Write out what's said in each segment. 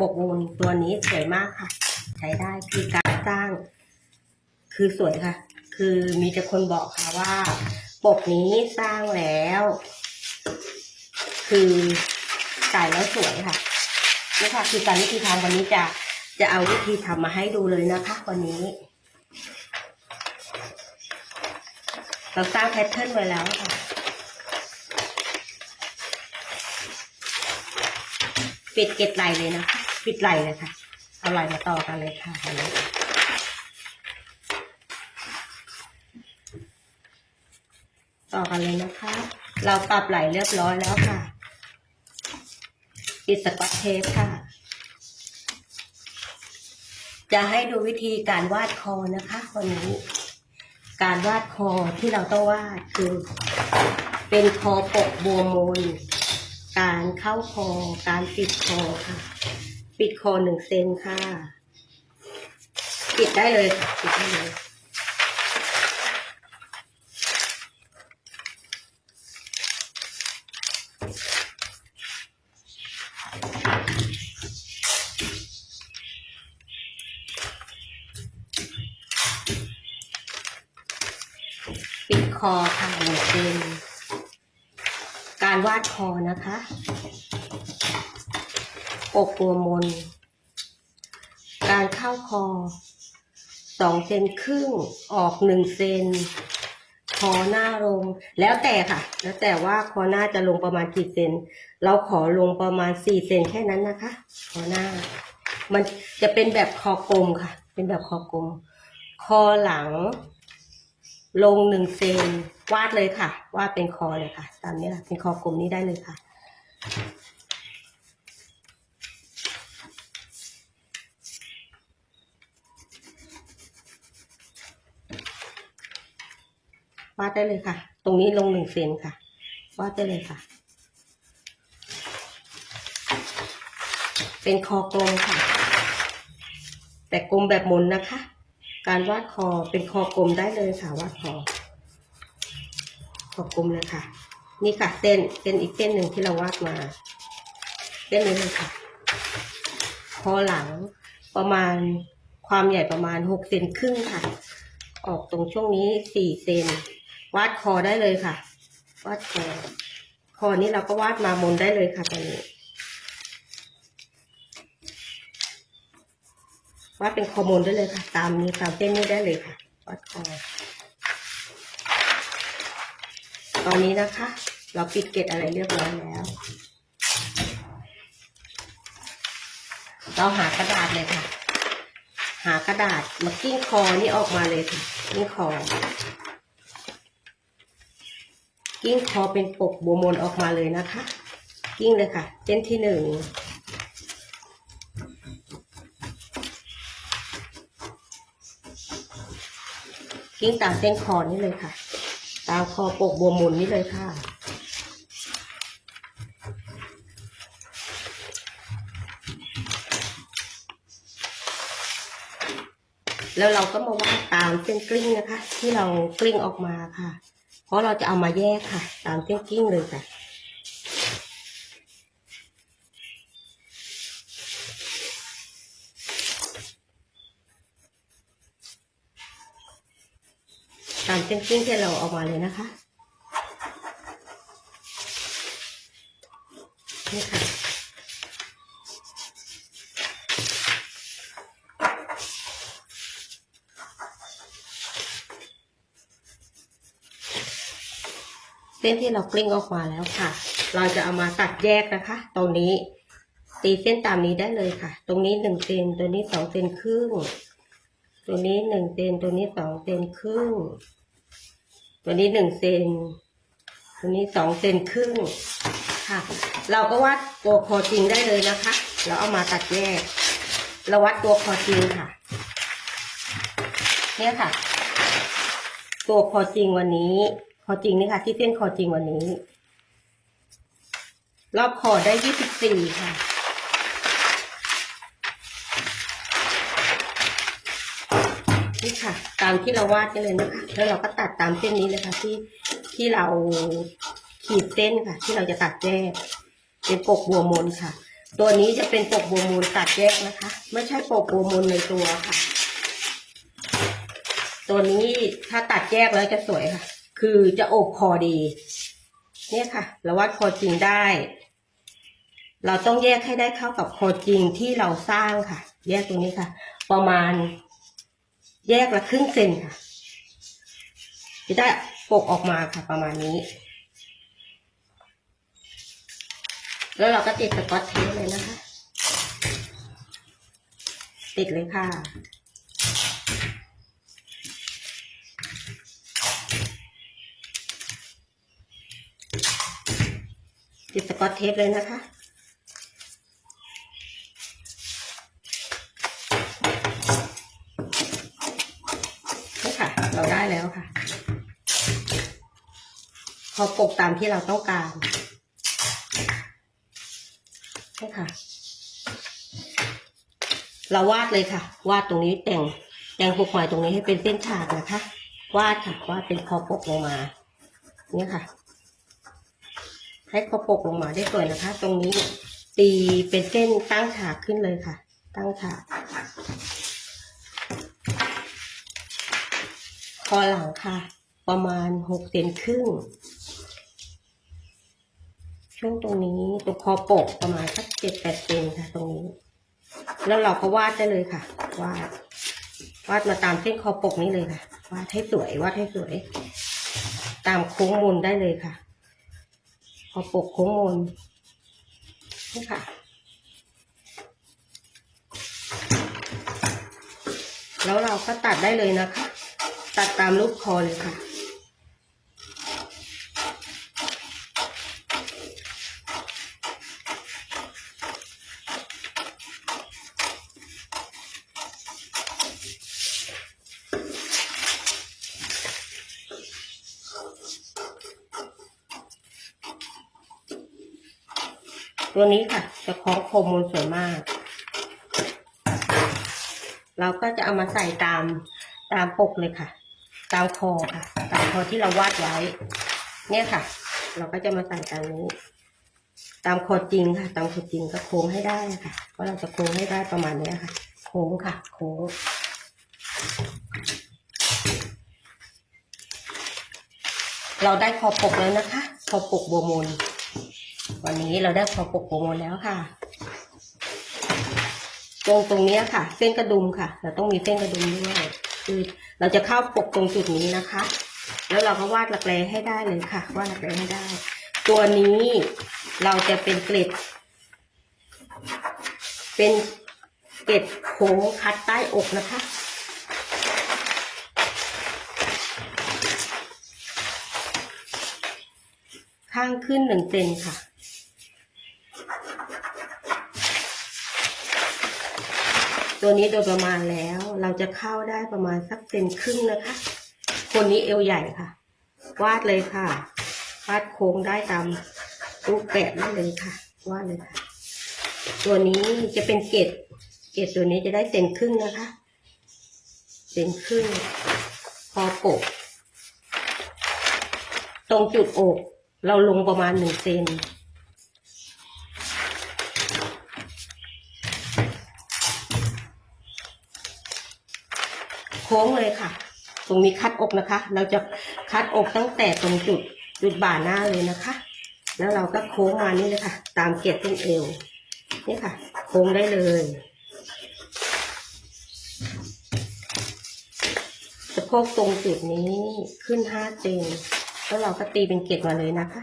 ปกมูลตัวนี้สวยมากค่ะ ใช้ได้คือการสร้าง คือสวยค่ะ คือมีแต่คนบอกค่ะว่าปกนี้สร้างแล้ว คือใส่แล้วสวยค่ะนี่ค่ะ คือการวิธีทำวันนี้จะจะเอาวิธีทำมาให้ดูเลยนะคะวันนี้เราสร้างแพทเทิร์นไว้แล้วค่ะ ปิดเก็ดไหลเลยนะคะ ปิดไหลเลยค่ะ เอาไหลมาต่อกันเลยค่ะต่อกันเลยนะคะ เราปรับไหลเรียบร้อยแล้วค่ะ ปิดสกอตเทปค่ะ จะให้ดูวิธีการวาดคอนะคะวันนี้การวาดคอที่เราต้องวาดคือ เป็นคอปกบัวมนการเข้าคอ การปิดคอค่ะ ปิดคอหนึ่งเซนค่ะ ปิดได้เลยค่ะปิดได้เลยปิดคอค่ะหนึ่งเซนการวาดคอนะคะ ปกตัวมน การเข้าคอสองเซนครึ่งออกหนึ่งเซนคอหน้าลง แล้วแต่ค่ะ แล้วแต่ว่าคอหน้าจะลงประมาณกี่เซนเราขอลงประมาณสี่เซนแค่นั้นนะคะ คอหน้า มันจะเป็นแบบคอกลมค่ะ เป็นแบบคอกลม คอหลัง ลงหนึ่งเซนวาดเลยค่ะ วาดเป็นคอเลยค่ะ ตามนี้แหละเป็นคอกลมนี้ได้เลยค่ะ วาดได้เลยค่ะ ตรงนี้ลงหนึ่งเซนค่ะ วาดได้เลยค่ะ เป็นคอกลมค่ะ แต่กลมแบบมนนะคะ การวาดคอเป็นคอกลมได้เลยค่ะ วาดคอ คอกลมเลยค่ะ นี่ค่ะเส้นเส้นอีกเส้นหนึ่งที่เราวาดมาเส้นนี้เลยค่ะ คอหลังประมาณความใหญ่ประมาณหกเซนครึ่งค่ะ ออกตรงช่วงนี้สี่เซน วาดคอได้เลยค่ะ วาดคอ คอนี้เราก็วาดมามนได้เลยค่ะตอนนี้ วาดเป็นคอมนได้เลยค่ะ ตามนี้ตามเส้นนี้ได้เลยค่ะ วาดคอ ตอนนี้นะคะ เราปิดเกล็ดอะไรเรียบร้อยแล้ว เราหากระดาษเลยค่ะ หากระดาษมากิ้งคอนี่ออกมาเลยค่ะกิ้งคอ กิ้งคอเป็นปกบัวมนออกมาเลยนะคะ กิ้งเลยค่ะ เส้นที่หนึ่งกิ้งตามเส้นคอนี่เลยค่ะ ตามคอปกบัวมนนี่เลยค่ะแล้วเราก็มาวาดตามเส้นกลิ้งนะคะ ที่เรากลิ้งออกมาค่ะ เพราะเราจะเอามาแยกค่ะ ตามเส้นกิ้งเลยค่ะตามเส้นกิ้งที่เราเอามาเลยนะคะนี่ค่ะ เส้นที่เรากลิ้งออกมาแล้วค่ะ เราจะเอามาตัดแยกนะคะ ตรงนี้ ตีเส้นตามนี้ได้เลยค่ะ ตรงนี้หนึ่งเซนตัวนี้สองเซนครึ่ง ตัวนี้หนึ่งเซนตัวนี้สองเซนครึ่ง ตัวนี้หนึ่งเซนตัวนี้สองเซนครึ่งค่ะ เราก็วัดตัวคอจริงได้เลยนะคะ เราเอามาตัดแยก เราวัดตัวคอจริงค่ะ เนี่ยค่ะ ตัวคอจริงวันนี้ อจริงนี่ค่ะ ที่เส้นคอจริงวันนี้ รอบคอได้ยี่สิบสี่ค่ะนี่ค่ะ ตามที่เราวาดนี่เลยนะคะแล้วเราก็ตัดตามเส้นนี้เลยค่ะ ที่ที่เราขีดเส้นค่ะ ที่เราจะตัดแยกเป็นปกบัวมนค่ะ ตัวนี้จะเป็นปกบัวมูลตัดแยกนะคะ ไม่ใช่ปกบัวมูลในตัวค่ะ ตัวนี้ถ้าตัดแยกแล้วจะสวยค่ะ คือจะโอบคอดี เนี่ยค่ะ เราวัดคอจริงได้ เราต้องแยกให้ได้เข้ากับคอจริงที่เราสร้างค่ะ แยกตรงนี้ค่ะ ประมาณ แยกละครึ่งเซนค่ะ จะได้ปกออกมาค่ะประมาณนี้ แล้วเราก็ติดสกอตเทปเลยนะคะ ติดเลยค่ะ ติดส กอตเทปเลยนะคะ นี่ค่ะ เราได้แล้วค่ะ พอปกตามที่เราต้องการ นี่ค่ะ เราวาดเลยค่ะ วาดตรงนี้แต่งแต่งปกหมายตรงนี้ให้เป็นเส้นฉากนะคะ วาดค่ะ วาดเป็นคอปกลงมา เนี่ยค่ะ ให้คอปกลงมาได้สวยนะคะ ตรงนี้ตีเป็นเส้นตั้งฉากขึ้นเลยค่ะ ตั้งฉากคอหลังค่ะ ประมาณหกเซนครึ่งช่วงตรงนี้ตรงคอปกประมาณสักเจ็ดแปดเซนค่ะ ตรงนี้ แล้วเราก็วาดได้เลยค่ะ วาด วาดมาตามเส้นคอปกนี้เลยค่ะ วาดให้สวย วาดให้สวย ตามโค้งมุนได้เลยค่ะ เอปกโค้งมนนี่ค่ะ แล้วเราก็ตัดได้เลยนะคะ ตัดตามรูปคอเลยค่ะ ตัวนี้ค่ะ จะคล้องโคมมนสวยมาก เราก็จะเอามาใส่ตามตามปกเลยค่ะ ตามคอค่ะ ตามคอที่เราวาดไว้ เนี่ยค่ะ เราก็จะมาใส่ตามนี้ ตามคอจริงค่ะ ตามคอจริงก็โค้งให้ได้ค่ะเพราะเราจะโค้งให้ได้ประมาณนี้ค่ะ โค้งค่ะ โค้งเราได้คอปกแล้วนะคะ คอปกโบวมน วันนี้เราได้คอปกโบวมนแล้วค่ะ ตรงตรงนี้ค่ะ เส้นกระดุมค่ะ เราต้องมีเส้นกระดุมด้วยคือเราจะเข้าปกตรงจุดนี้นะคะ แล้วเราก็วาดหลักแร้ให้ได้เลยค่ะ วาดหลักแร้ให้ได้ ตัวนี้เราจะเป็นเกล็ด เป็นเกล็ดโค้งคัดใต้อกนะคะข้างขึ้นหนึ่งเซนค่ะ ตัวนี้โดยประมาณแล้ว เราจะเข้าได้ประมาณสักเซนครึ่งนะคะ คนนี้เอวใหญ่ค่ะ วาดเลยค่ะ วาดโค้งได้ตามรูปแบบได้เลยค่ะ วาดเลยค่ะ ตัวนี้จะเป็นเกล็ดเกล็ดตัวนี้จะได้เซนครึ่งนะคะเซนครึ่งพอปกตรงจุดอก เราลงประมาณหนึ่งเซน โค้งเลยค่ะ ตรงนี้คัดอกนะคะ เราจะคัดอกตั้งแต่ตรงจุดจุดบ่าหน้าเลยนะคะ แล้วเราก็โค้งมานี่เลยค่ะ ตามเกล็ดเส้นเอวนี่ค่ะ โค้งได้เลยสะโพกตรงจุดนี้ขึ้นห้าเซนแล้วเราก็ตีเป็นเกล็ดมาเลยนะคะ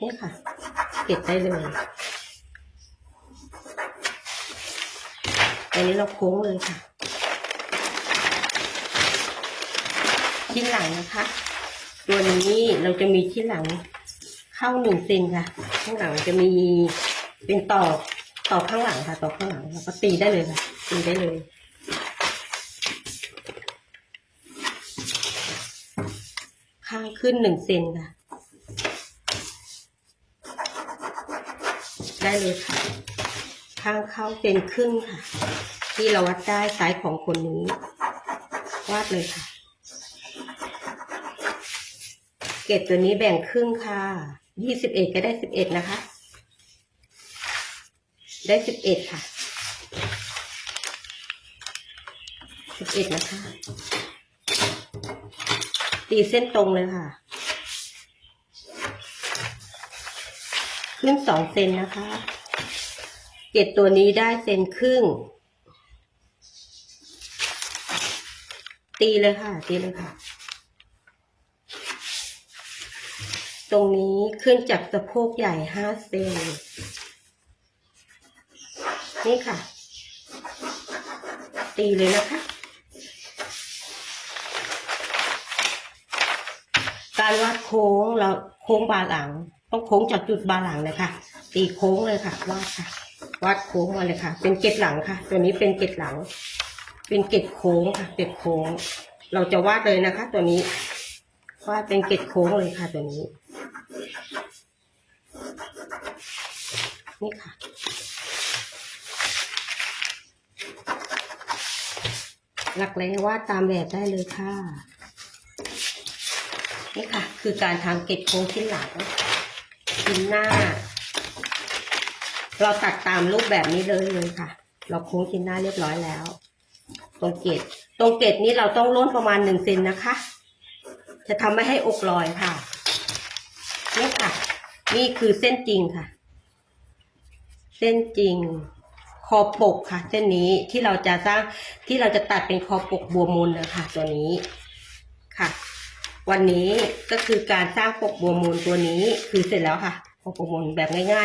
นี่ค่ะ เกล็ดได้เลยอันนี้เราโค้งเลยค่ะ ชิ้นหลังนะคะ ตัวนี้เราจะมีชิ้นหลังเข้าหนึ่งเซนค่ะ ข้างหลังจะมีเป็นต่อต่อข้างหลังค่ะ ต่อข้างหลังเราก็ตีได้เลยค่ะ ตีได้เลยข้างขึ้นหนึ่งเซนค่ะ ได้เลยค่ะ ข้างเข้าเซนครึ่งค่ะ ที่เราวัดได้ไซส์ของคนนี้ วาดเลยค่ะ เกรดตัวนี้แบ่งครึ่งค่ะ ยี่สิบเอ็ดก็ได้สิบเอ็ดนะคะ ได้สิบเอ็ดค่ะ สิบเอ็ดนะคะ ตีเส้นตรงเลยค่ะ ขึ้นสองเซนนะคะ เกตตัวนี้ได้เซนครึ่ง ตีเลยค่ะ ตีเลยค่ะ ตรงนี้ขึ้นจากสะโพกใหญ่ห้าเซนนี่ค่ะ ตีเลยนะคะ การวัดโค้งเราโค้งบาหลัง ต้องโค้งจากจุดบาหลังเลยค่ะ ตีโค้งเลยค่ะวาดค่ะ วาดโค้งมาเลยค่ะ เป็นเกล็ดหลังค่ะ ตัวนี้เป็นเกล็ดหลัง เป็นเกล็ดโค้งค่ะเกล็ดโค้ง เราจะวาดเลยนะคะ ตัวนี้วาดเป็นเกล็ดโค้งเลยค่ะตัวนี้ นี่ค่ะ หลักแร้วาดตามแบบได้เลยค่ะ นี่ค่ะ คือการทำเกล็ดโค้งชิ้นหลังชิ้นหน้า เราตัดตามรูปแบบนี้เลยเลยค่ะ เราโค้งชิ้นหน้าเรียบร้อยแล้ว ตรงเกล็ดตรงเกล็ดนี้เราต้องล้นประมาณหนึ่งเซนนะคะ จะทำไม่ให้อกลอยค่ะนี่ค่ะ นี่คือเส้นจริงค่ะ เส้นจริงคอปกค่ะ เส้นนี้ที่เราจะสร้างที่เราจะตัดเป็นคอปกบัวมูลนะคะตัวนี้ค่ะ วันนี้ก็คือการสร้างปกบัวมูลตัวนี้คือเสร็จแล้วค่ะปกบัวมูลแบบง่าย ๆ